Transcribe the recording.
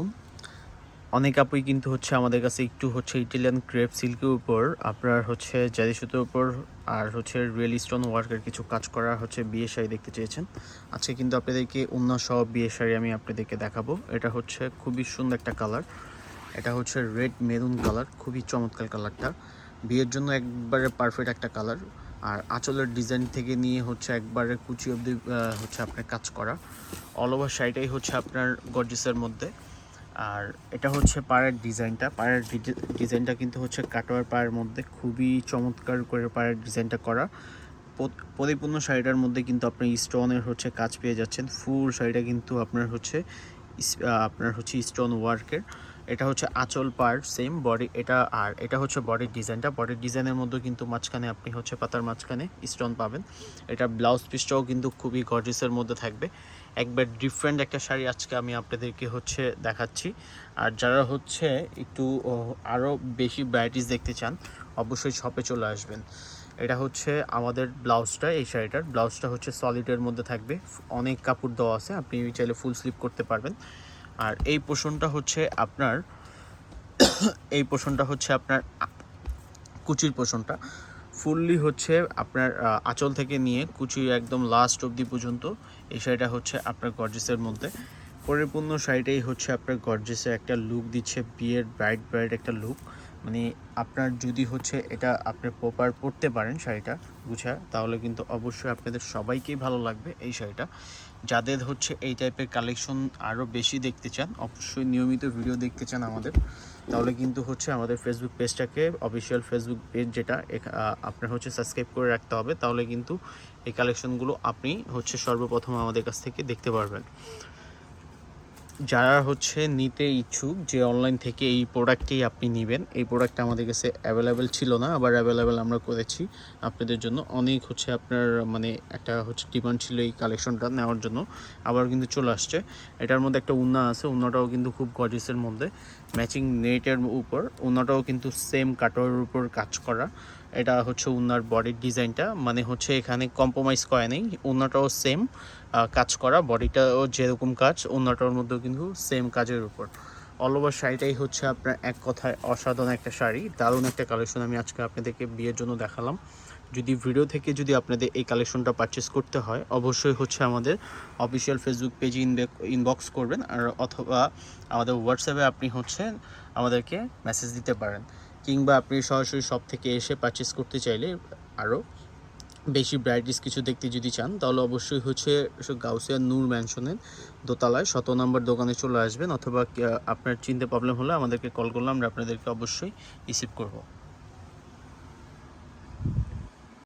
আলাইকুম। অনেক আপুই কিন্তু হচ্ছে আমাদের কাছে একটু হচ্ছে ইটালিয়ান ক্রেপ সিল্কের উপর আপনার হচ্ছে জারি সুতোর উপর আর হচ্ছে রিয়েল স্টোন ওয়ার্কের কিছু কাজ করা হচ্ছে বিয়ে শাড়ি দেখতে চেয়েছেন। আজকে কিন্তু আপনাদেরকে অন্য সব বিয়ে শাড়ি আমি আপনাদেরকে দেখাবো। এটা হচ্ছে খুবই সুন্দর একটা কালার এটা হচ্ছে রেড মেরুন কালার খুবই চমৎকার কালারটা বিয়ের জন্য একবারে পারফেক্ট একটা কালার আর আঁচলের ডিজাইন থেকে নিয়ে হচ্ছে একবারে কুচি আহ, হচ্ছে আপনার কাজ করা। অল ওভার শাড়িটাই হচ্ছে আপনার গর্জিসের মধ্যে। আর এটা হচ্ছে পায়ের ডিজাইনটা। পাড়ের ডিজাইনটা কিন্তু হচ্ছে কাটোয়ার পায়ের মধ্যে খুবই চমৎকার করে পায়ের ডিজাইনটা করা। পরিপূর্ণ শাড়িটার মধ্যে কিন্তু আপনি স্টোনের হচ্ছে কাজ পেয়ে যাচ্ছেন। ফুল শাড়িটা কিন্তু আপনার হচ্ছে আপনার হচ্ছে স্টোন ওয়ার্কের। এটা হচ্ছে আঁচল পার্ট সেম বডি এটা আর এটা হচ্ছে বডির ডিজাইনটা বডির ডিজাইনের মধ্যে কিন্তু মাঝখানে আপনি হচ্ছে পাতার মাঝখানে স্টোন পাবেন। এটা ব্লাউজ পিসটাও কিন্তু খুবই গর্জিসের মধ্যে থাকবে। একবার ডিফারেন্ট একটা শাড়ি আজকে আমি আপনাদেরকে হচ্ছে দেখাচ্ছি। আর যারা হচ্ছে একটু আরও বেশি ভ্যারাইটিস দেখতে চান, অবশ্যই শপে চলে আসবেন। এটা হচ্ছে আমাদের ব্লাউজটা এই শাড়িটার। ব্লাউজটা হচ্ছে সলিডের মধ্যে থাকবে। অনেক কাপড় দেওয়া আছে, আপনি চাইলে ফুল স্লিপ করতে পারবেন। আর এই পোষণটা হচ্ছে আপনার, এই পোষণটা হচ্ছে আপনার কুচির পোষণটা। ফুললি হচ্ছে আপনার আঁচল থেকে নিয়ে কুচি একদম লাস্ট অবধি পর্যন্ত। এই শাড়িটা হচ্ছে আপনার গর্জেসের মধ্যে। পরিপূর্ণ শাড়িটাই হচ্ছে আপনার গর্জেসে একটা লুক দিচ্ছে বিয়ের ব্রাইট ব্রাইট একটা লুক মানে আপনার যদি হচ্ছে এটা আপনি প্রপার পরতে পারেন শাড়িটা গুছা তাহলে কিন্তু অবশ্যই আপনাদের সবাইকেই ভালো লাগবে এই শাড়িটা। যাদের হচ্ছে এই টাইপের কালেকশন আরও বেশি দেখতে চান, অবশ্যই নিয়মিত ভিডিও দেখতে চান আমাদের। তাহলে কিন্তু হচ্ছে আমাদের ফেসবুক পেজটাকে অফিসিয়াল ফেসবুক পেজ যেটা আপনার হচ্ছে সাবস্ক্রাইব করে রাখতে হবে। তাহলে কিন্তু এই কালেকশনগুলো আপনি হচ্ছে সর্বপ্রথম আমাদের কাছ থেকে দেখতে পারবেন। যারা হচ্ছে নিতে ইচ্ছুক যে অনলাইন থেকে এই প্রোডাক্টটি আপনি নেবেন, এই প্রোডাক্টটা আমাদের কাছে অ্যাভেলেবেল ছিল না, আবার অ্যাভেলেবেল আমরা করেছি আপনাদের জন্য। অনেক হচ্ছে আপনার মানে একটা হচ্ছে ডিমান্ড ছিল এই কালেকশনটা নেওয়ার জন্য, আবার কিন্তু চলে আসছে। এটার মধ্যে একটা উন্না আছে, উন্নাটাও কিন্তু খুব গজেসের মধ্যে। ম্যাচিং নেটের উপর, উন্নাটাও কিন্তু সেম কাটোয়ার উপর কাজ করা। এটা হচ্ছে উনার বডির ডিজাইনটা মানে হচ্ছে এখানে কম্প্রোমাইজ করা নেই উন্নাটাও সেম কাজ করা বডিটাও যেরকম কাজ উন্নাটার মধ্যেও কিন্তু সেম কাজের উপর। অল ওভার শাড়িটাই হচ্ছে আপনার এক কথায় অসাধারণ একটা শাড়ি, দারুণ একটা কালেকশন আমি আজকে আপনাদেরকে বিয়ের জন্য দেখালাম। যদি ভিডিও থেকে যদি আপনাদের এই কালেকশনটা পারচেস করতে হয়, অবশ্যই হচ্ছে আমাদের অফিসিয়াল ফেসবুক পেজে ইনবক্স করবেন, আর অথবা আমাদের হোয়াটসঅ্যাপে আপনি হচ্ছে আমাদেরকে মেসেজ দিতে পারেন। কিংবা আপনি সরাসরি শপ থেকে এসে পারচেস করতে চাইলে আরও বেশি ব্রাইটিস কিছু দেখতে যদি চান, তাহলে অবশ্যই হচ্ছে গাউসিয়া নূর ম্যানশনের দোতলায় শত নম্বর দোকানে চলে আসবেন, অথবা আপনার চিনতে প্রবলেম হলে আমাদেরকে কল করলে আমরা আপনাদেরকে অবশ্যই রিসিভ করব।